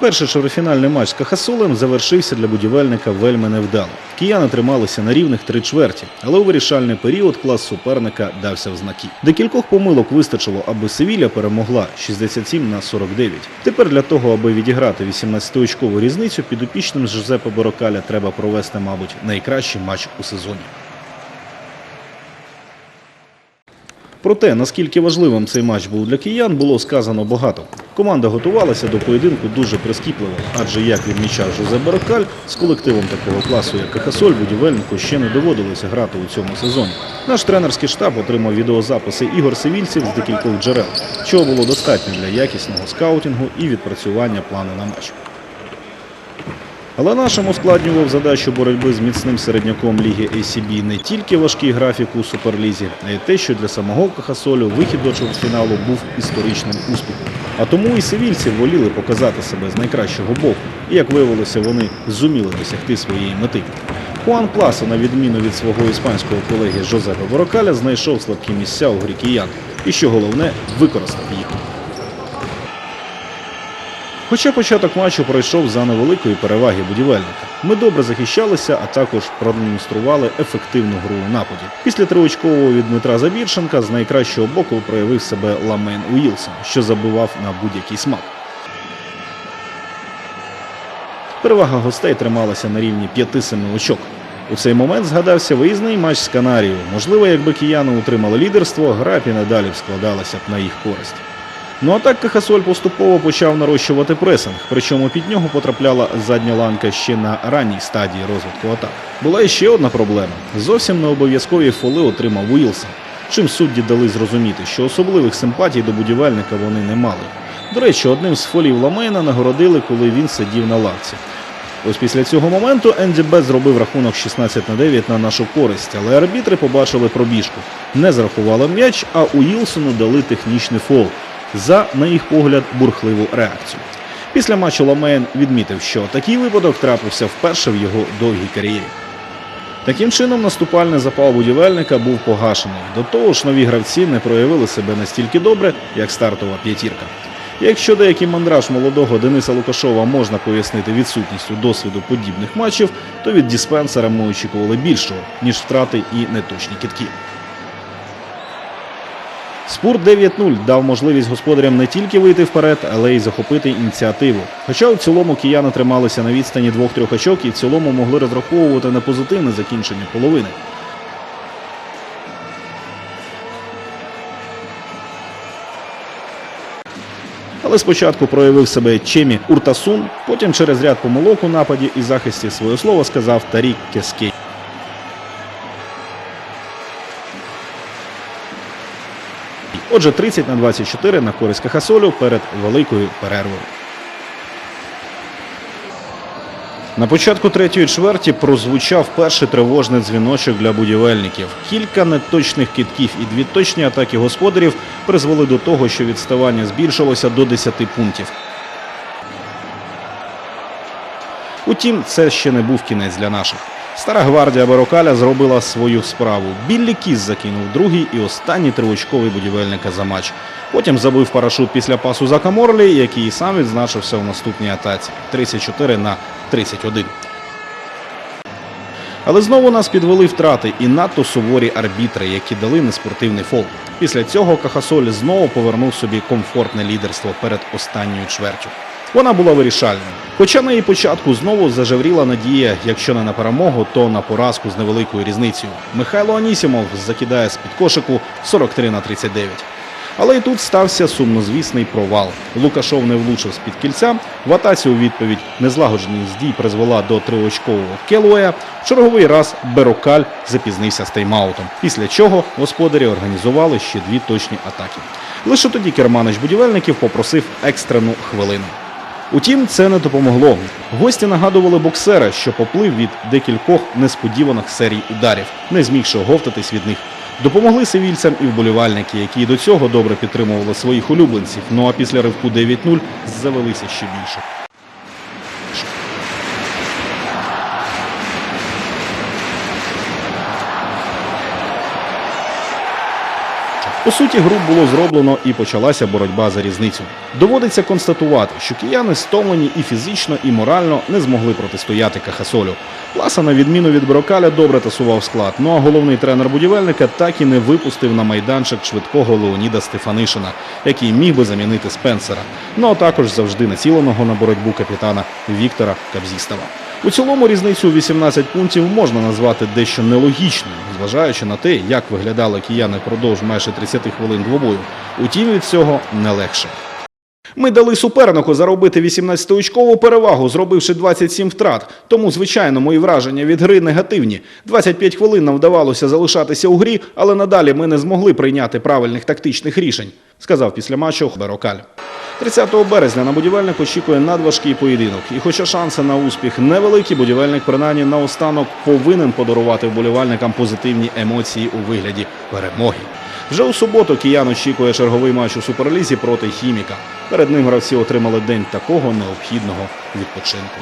Перший чвертьфінальний матч з Кахасолем завершився для будівельника вельми невдало. Кияни трималися на рівних три чверті, але у вирішальний період клас суперника дався в знаки. Декількох помилок вистачило, аби Севілля перемогла 67 на 49. Тепер для того, аби відіграти 18-очкову різницю, підопічним з Жозепа Борокаля треба провести, мабуть, найкращий матч у сезоні. Про те, наскільки важливим цей матч був для киян, було сказано багато. Команда готувалася до поєдинку дуже прискіпливо, адже як відмічав Жозе Баракаль, з колективом такого класу, як Кахасоль, будівельнику ще не доводилося грати у цьому сезоні. Наш тренерський штаб отримав відеозаписи ігор севільців з декількох джерел, чого було достатньо для якісного скаутингу і відпрацювання плану на матч. Але нашим ускладнював задачу боротьби з міцним середняком ліги ACB не тільки важкий графік у суперлізі, а й те, що для самого Кахасолю вихід до чвертьфіналу був історичним успіхом. А тому і сивільці воліли показати себе з найкращого боку. І як виявилося, вони зуміли досягти своєї мети. Хуан Пласа, на відміну від свого іспанського колеги Жозепа Ворокаля, знайшов слабкі місця у грікіян. І що головне, використав їх. Хоча початок матчу пройшов за невеликої переваги будівельника. Ми добре захищалися, а також продемонстрували ефективну гру у нападі. Після триочкового від Дмитра Забірченка з найкращого боку проявив себе Ламен Уілсон, що забивав на будь-який смак. Перевага гостей трималася на рівні 5-7 очок. У цей момент згадався виїзний матч з Канарією. Можливо, якби кияни утримали лідерство, гра б і надалі б складалася б на їх користь. Ну а так Кахасоль поступово почав нарощувати пресинг, причому під нього потрапляла задня ланка ще на ранній стадії розвитку атак. Була ще одна проблема: зовсім не обов'язкові фоли отримав Уілсон. Чим судді дали зрозуміти, що особливих симпатій до будівельника вони не мали. До речі, одним з фолів Ламейна нагородили, коли він сидів на лавці. Ось після цього моменту Енді Бет зробив рахунок 16 на 9 на нашу користь, але арбітри побачили пробіжку. Не зарахували м'яч, а Уілсону дали технічний фол за, на їх погляд, бурхливу реакцію. Після матчу Ламейн відмітив, що такий випадок трапився вперше в його довгій кар'єрі. Таким чином, наступальний запал будівельника був погашений. До того ж, нові гравці не проявили себе настільки добре, як стартова п'ятірка. Якщо деякий мандраж молодого Дениса Лукашова можна пояснити відсутністю досвіду подібних матчів, то від диспенсера ми очікували більшого, ніж втрати і неточні кітки. Спорт 9-0 дав можливість господарям не тільки вийти вперед, але й захопити ініціативу. Хоча у цілому кияни трималися на відстані двох-трьох очок і в цілому могли розраховувати на позитивне закінчення половини. Але спочатку проявив себе Чемі Уртасун, потім через ряд помилок у нападі і захисті своє слово сказав Тарік Кескей. Отже, 30 на 24 на користь Кахасолю перед великою перервою. На початку третьої чверті прозвучав перший тривожний дзвіночок для будівельників. Кілька неточних китків і дві точні атаки господарів призвели до того, що відставання збільшилося до 10 пунктів. Утім, це ще не був кінець для наших. Стара гвардія Барокаля зробила свою справу. Біллі Кіс закинув другий і останній тривочковий будівельника за матч. Потім забив парашут після пасу за Каморлі, який і сам відзначився у наступній атаці 34 на 31. Але знову нас підвели втрати і надто суворі арбітри, які дали неспортивний фол. Після цього Кахасоль знову повернув собі комфортне лідерство перед останньою чвертю. Вона була вирішальною. Хоча на її початку знову зажевріла надія, якщо не на перемогу, то на поразку з невеликою різницею. Михайло Анісімов закидає з-під кошику 43 на 39. Але і тут стався сумнозвісний провал. Лукашов не влучив з-під кільця. В атаці у відповідь незлагодженість дій призвела до триочкового Келуея. В черговий раз Берокаль запізнився з тайм-аутом. Після чого господарі організували ще дві точні атаки. Лише тоді керманич будівельників попросив екстрену хвилину. Утім, це не допомогло. Гості нагадували боксера, що поплив від декількох несподіваних серій ударів, не змігши оговтатись від них. Допомогли сивільцям і вболівальники, які до цього добре підтримували своїх улюбленців. Ну а після ривку 9-0 завелися ще більше. По суті, гру було зроблено і почалася боротьба за різницю. Доводиться констатувати, що кияни стомлені і фізично, і морально не змогли протистояти Кахасолю. Пласа, на відміну від Брокаля, добре тасував склад. Ну а головний тренер будівельника так і не випустив на майданчик швидкого Леоніда Стефанишина, який міг би замінити Спенсера. Ну а також завжди націленого на боротьбу капітана Віктора Кабзістова. У цілому різницю у 18 пунктів можна назвати дещо нелогічною, зважаючи на те, як виглядали кияни впродовж майже 30 хвилин двобою. Утім, від цього не легше. Ми дали супернику заробити 18-очкову перевагу, зробивши 27 втрат. Тому, звичайно, мої враження від гри негативні. 25 хвилин нам вдавалося залишатися у грі, але надалі ми не змогли прийняти правильних тактичних рішень, сказав після матчу Берокаль. 30 березня на будівельник очікує надважкий поєдинок. І хоча шанси на успіх невеликі, будівельник принаймні наостанок повинен подарувати вболівальникам позитивні емоції у вигляді перемоги. Вже у суботу киян очікує черговий матч у суперлізі проти хіміка. Перед ним гравці отримали день такого необхідного відпочинку.